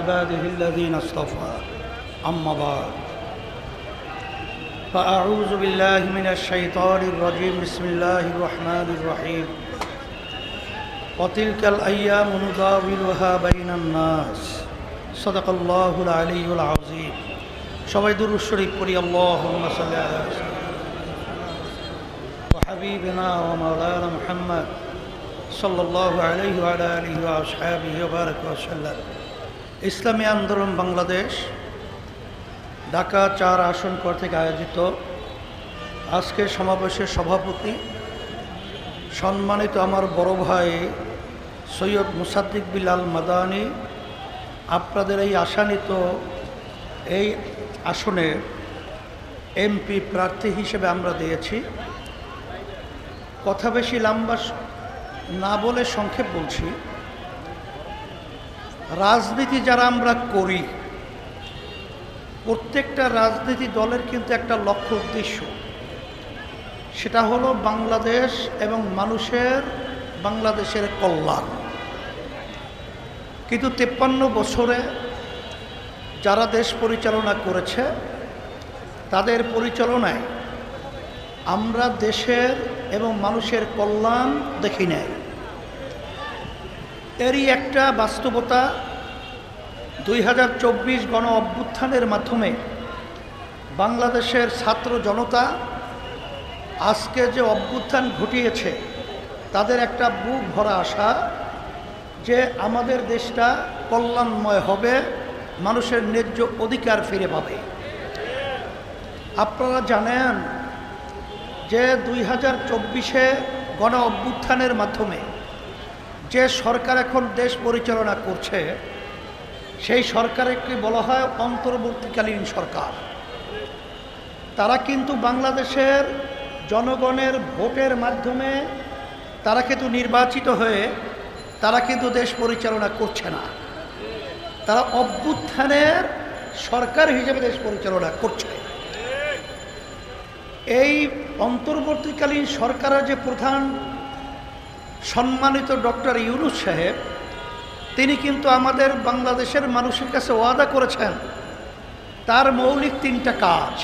عباده الذين اصطفى أما بعد فأعوذ بالله من الشيطان الرجيم بسم الله الرحمن الرحيم وتلك الأيام نداولها بين الناس صدق الله العلي العظيم সবাই দুরুদ শরীফ পড়ি اللهم صل على سيدنا وحبيبنا ومولانا محمد صلى الله عليه وعلى آله وأصحابه وبارك وسلم ইসলামী আন্দোলন বাংলাদেশ, ঢাকা চার আসন কর্তৃক আয়োজিত আজকের সমাবেশের সভাপতি সম্মানিত আমার বড় ভাই সৈয়দ মুসাদ্দিক বিলাল মাদানি, আপনাদের এই আশানিত এই আসনে এমপি প্রার্থী হিসেবে আমরা দিয়েছি। কথা বেশি লাম্বা না বলে সংক্ষেপ বলছি। রাজনীতি যারা আমরা করি, প্রত্যেকটা রাজনীতি দলের কিন্তু একটা লক্ষ্য উদ্দেশ্য। সেটা হলো বাংলাদেশ এবং মানুষের, বাংলাদেশের কল্যাণ। কিন্তু তেপ্পান্ন বছরে যারা দেশ পরিচালনা করেছে, তাদের পরিচালনায় আমরা দেশের এবং মানুষের কল্যাণ দেখি নাই। এরই একটা বাস্তবতা দুই হাজার চব্বিশ গণ অভ্যুত্থানের মাধ্যমে বাংলাদেশের ছাত্র জনতা আজকে যে অভ্যুত্থান ঘটিয়েছে, তাদের একটা বুক ভরা আশা যে আমাদের দেশটা কল্যাণময় হবে, মানুষের ন্যায্য অধিকার ফিরে পাবে। আপনারা জানেন যে দুই হাজার চব্বিশে গণ অভ্যুত্থানের মাধ্যমে যে সরকার এখন দেশ পরিচালনা করছে সেই সরকারকে বলা হয় অন্তর্বর্তীকালীন সরকার। তারা কিন্তু বাংলাদেশের জনগণের ভোটের মাধ্যমে তারা কিন্তু নির্বাচিত হয়ে তারা কিন্তু দেশ পরিচালনা করছে না। তারা অভ্যুত্থানের সরকার হিসেবে দেশ পরিচালনা করছে। এই অন্তর্বর্তীকালীন সরকারের যে প্রধান সম্মানিত ডক্টর ইউনুস সাহেব তিনি কিন্তু আমাদের বাংলাদেশের মানুষের কাছে ওয়াদা করেছেন, তার মৌলিক তিনটা কাজ।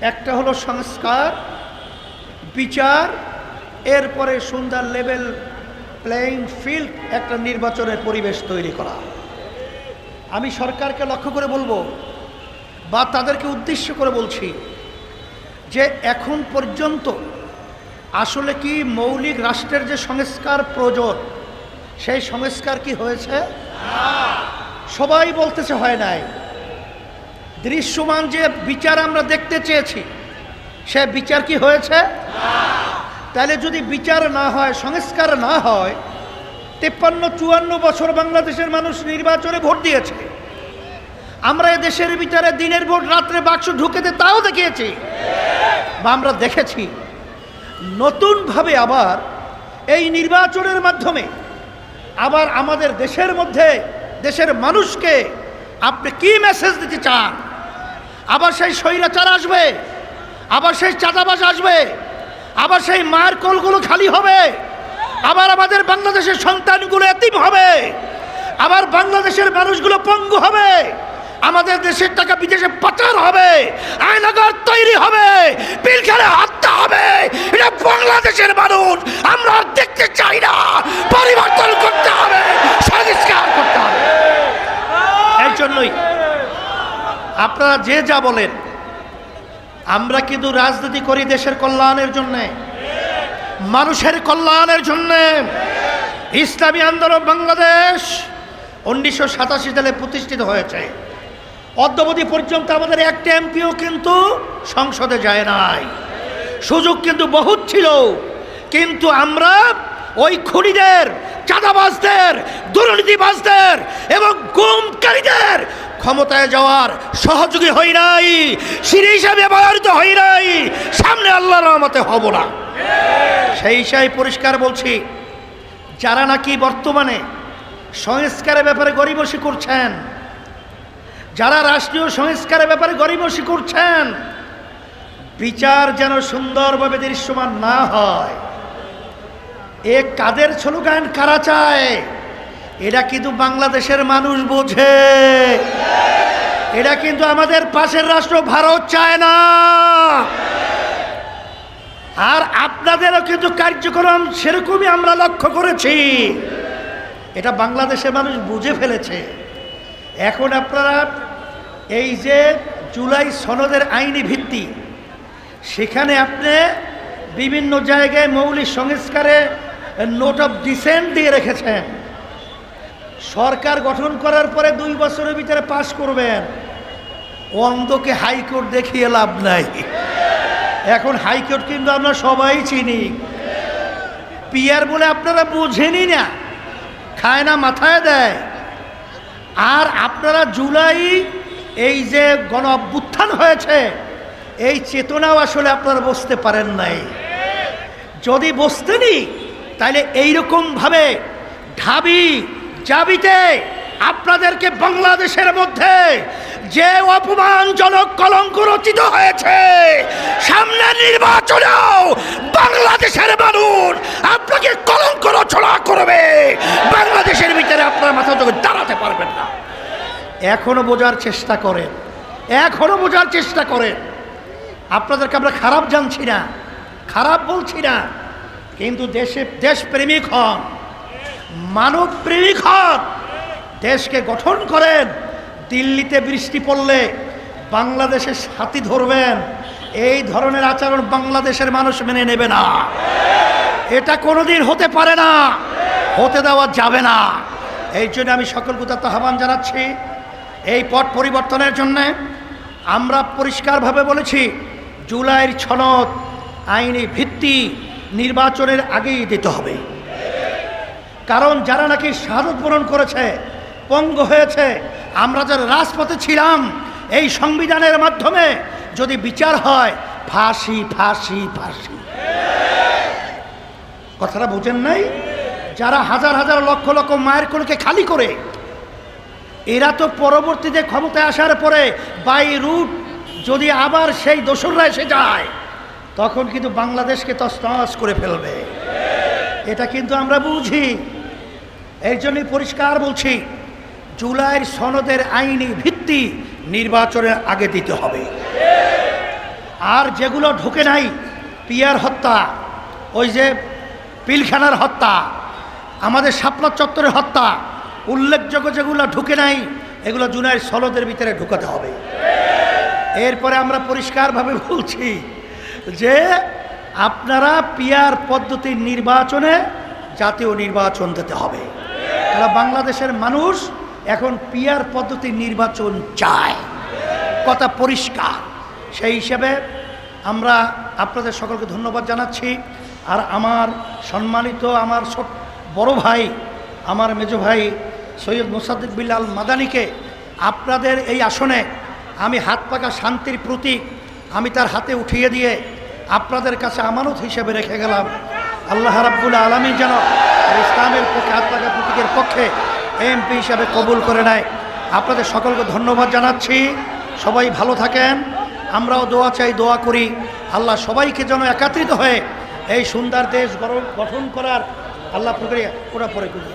একটা হলো সংস্কার, বিচার, এরপরে সুন্দর লেভেল প্লেইং ফিল্ড একটা নির্বাচনের পরিবেশ তৈরি করা। আমি সরকারকে লক্ষ্য করে বলব বা তাদেরকে উদ্দেশ্য করে বলছি যে এখন পর্যন্ত আসলে কি মৌলিক রাষ্ট্রের যে সংস্কার প্রয়োজন সেই সংস্কার কি হয়েছে? সবাই বলতেছে হয় নাই। দৃশ্যমান যে বিচার আমরা দেখতে চেয়েছি, সে বিচার কি হয়েছে? তাহলে যদি বিচার না হয়, সংস্কার না হয়, তেপ্পান্ন, চুয়ান্ন বছর বাংলাদেশের মানুষ নির্বাচনে ভোট দিয়েছে। আমরা দেশের বিচারে দিনের ভোট, রাত্রে বাক্স ঢুকেতে তাও দেখিয়েছি। বা আমরা দেখেছি। নতুনভাবে আবার এই নির্বাচনের মাধ্যমে আবার আমাদের দেশের মধ্যে দেশের মানুষকে আপনি কি মেসেজ দিতে চান? আবার সেই স্বৈরাচার আসবে, আবার সেই চাঁদাবাজ আসবে, আবার সেই মায়ের কোলগুলো খালি হবে, আবার আমাদের বাংলাদেশের সন্তানগুলো এতিম হবে, আবার বাংলাদেশের মানুষগুলো পঙ্গু হবে, আমাদের দেশের টাকা বিদেশে পাচার হবে আয়নাগর তৈরি হবে, পিলখানে হত্যা হবে। এটা বাংলাদেশের মানুষ, আমরা দেখতে চাই না। পরিবর্তন করতে হবে সংস্কার করতে হবে এর জন্যই। আপনারা যে যা বলেন, আমরা কিন্তু রাজনীতি করি দেশের কল্যাণের জন্যে, মানুষের কল্যাণের জন্যে। ইসলামী আন্দোলন বাংলাদেশ উনিশশো সাতাশি সালে প্রতিষ্ঠিত হয়েছে। অদ্যবধি পর্যন্ত আমাদের একটা এমপিও কিন্তু সংসদে যায় নাই। সুযোগ কিন্তু বহুত ছিল, কিন্তু আমরা ওই খুনিদের চাঁদাবাজদের, দুর্নীতিবাজদের এবং গুমকারীদের ক্ষমতায় যাওয়ার সহযোগী হই নাই, সিঁড়ি হিসাবে ব্যবহৃত হই নাই, সামনে আল্লাহর রহমতে হব না। সেই হিসাবে পরিষ্কার বলছি, যারা নাকি বর্তমানে সংস্কারের ব্যাপারে গরিবসী করছেন, যারা রাষ্ট্রীয় সংস্কারের ব্যাপারে গরিবসী করছেন, বিচার যেন সুন্দরভাবে দৃশ্যমান না হয়। এ কাদের স্লোগান কারা চায়? এটা কিন্তু বাংলাদেশের মানুষ বোঝে। এটা কিন্তু আমাদের পাশের রাষ্ট্র ভারত চায় না। আর আপনাদেরও কিন্তু কার্যক্রম সেরকমই আমরা লক্ষ্য করেছি। এটা বাংলাদেশের মানুষ বুঝে ফেলেছে। এখন আপনারা এই যে জুলাই সনদের আইনি ভিত্তি, সেখানে আপনি বিভিন্ন জায়গায় মৌলিক সংস্কারে নোট অফ ডিসেন্ট দিয়ে রেখেছেন। সরকার গঠন করার পরে দুই বছরের ভিতরে পাশ করবেন। অন্ধকে হাইকোর্ট দেখিয়ে লাভ নাই। এখন হাইকোর্ট কিন্তু আমরা সবাই চিনি। পিয়ার বলে আপনারা বোঝেনি না। খায় না, মাথায় দেয়। আর আপনারা জুলাই এই যে গণ অভ্যুত্থান হয়েছে, এই চেতনাও আসলে আপনারা বসতে পারেন নাই। যদি বসতেনি তাহলে এইরকমভাবে ঢাবি জাবিতে আপনাদেরকে বাংলাদেশের মধ্যে যে অপমানজনক কলঙ্ক রচিত হয়েছে, সামনে নির্বাচনেও বাংলাদেশের মানুষ আপনাকে কলঙ্ক রচনা করবে। বাংলাদেশের ভিতরে আপনার মাথা তোকে দাঁড়াতে পারবেন না। এখনও বোঝার চেষ্টা করেন, এখনও বোঝার চেষ্টা করেন। আপনাদেরকে আমরা খারাপ জানছি না, খারাপ বলছি না। কিন্তু দেশে দেশপ্রেমিক হন মানব প্রেমিক হন, দেশকে গঠন করেন, দিল্লিতে বৃষ্টি পড়লে বাংলাদেশের সাথী ধরবেন, এই ধরনের আচরণ বাংলাদেশের মানুষ মেনে নেবে না। এটা কোনোদিন হতে পারে না, হতে দেওয়া যাবে না। এই জন্য আমি সকল কুতাত্ম আহ্বান জানাচ্ছি। এই পট পরিবর্তনের জন্যে আমরা পরিষ্কারভাবে বলেছি, জুলাইয়ের ছনদ আইনি ভিত্তি নির্বাচনের আগেই দিতে হবে। কারণ যারা নাকি শাহাদত বরণ করেছে, পঙ্গ হয়েছে, আমরা যারা রাজপথে ছিলাম, এই সংবিধানের মাধ্যমে যদি বিচার হয়, ফাঁসি ফাঁসি ফাঁসি। কথাটা বোঝেন নাই? যারা হাজার হাজার লক্ষ লক্ষ মায়ের কোলকে খালি করে, এরা তো পরবর্তীতে ক্ষমতায় আসার পরে বাই রুট যদি আবার সেই দোসররা এসে যায় তখন কিন্তু বাংলাদেশকে তস্তস করে ফেলবে। এটা কিন্তু আমরা বুঝি। এই জন্যই পরিষ্কার বলছি, জুলাইয়ের সনদের আইনি ভিত্তি নির্বাচনের আগে দিতে হবে। আর যেগুলো ঢুকে নাই, পিয়ার হত্যা, ওই যে পিলখানার হত্যা, আমাদের শাপলা চত্বরের হত্যা, উল্লেখযোগ্য যেগুলো ঢুকে নাই, এগুলো জুলাইয়ের সনদের ভিতরে ঢুকাতে হবে। এরপরে আমরা পরিষ্কারভাবে বলছি যে আপনারা পিয়ার পদ্ধতির নির্বাচনে জাতীয় নির্বাচন দিতে হবে। তারা বাংলাদেশের মানুষ এখন পিয়ার পদ্ধতির নির্বাচন চায়। কথা পরিষ্কার। সেই হিসেবে আমরা আপনাদের সকলকে ধন্যবাদ জানাচ্ছি। আর আমার সম্মানিত আমার বড় ভাই, আমার মেজ ভাই সৈয়দ মোসাদ্দিক বিল্লাল মাদানিকে আপনাদের এই আসনে আমি হাত পাকা শান্তির প্রতীক আমি তার হাতে উঠিয়ে দিয়ে আপনাদের কাছে আমানত হিসেবে রেখে গেলাম। আল্লাহ রাব্বুল আলমী যেন ইসলামের পক্ষে হাত পাকা প্রতীকের পক্ষে এমপি হিসাবে কবুল করে নেয়। আপনাদের সকলকে ধন্যবাদ জানাচ্ছি। সবাই ভালো থাকেন। আমরাও দোয়া চাই, দোয়া করি। আল্লাহ সবাইকে যেন একাত্রিত হয়ে এই সুন্দর দেশ গঠন করার আল্লাহ প্রক্রিয়া ওরা পরে করি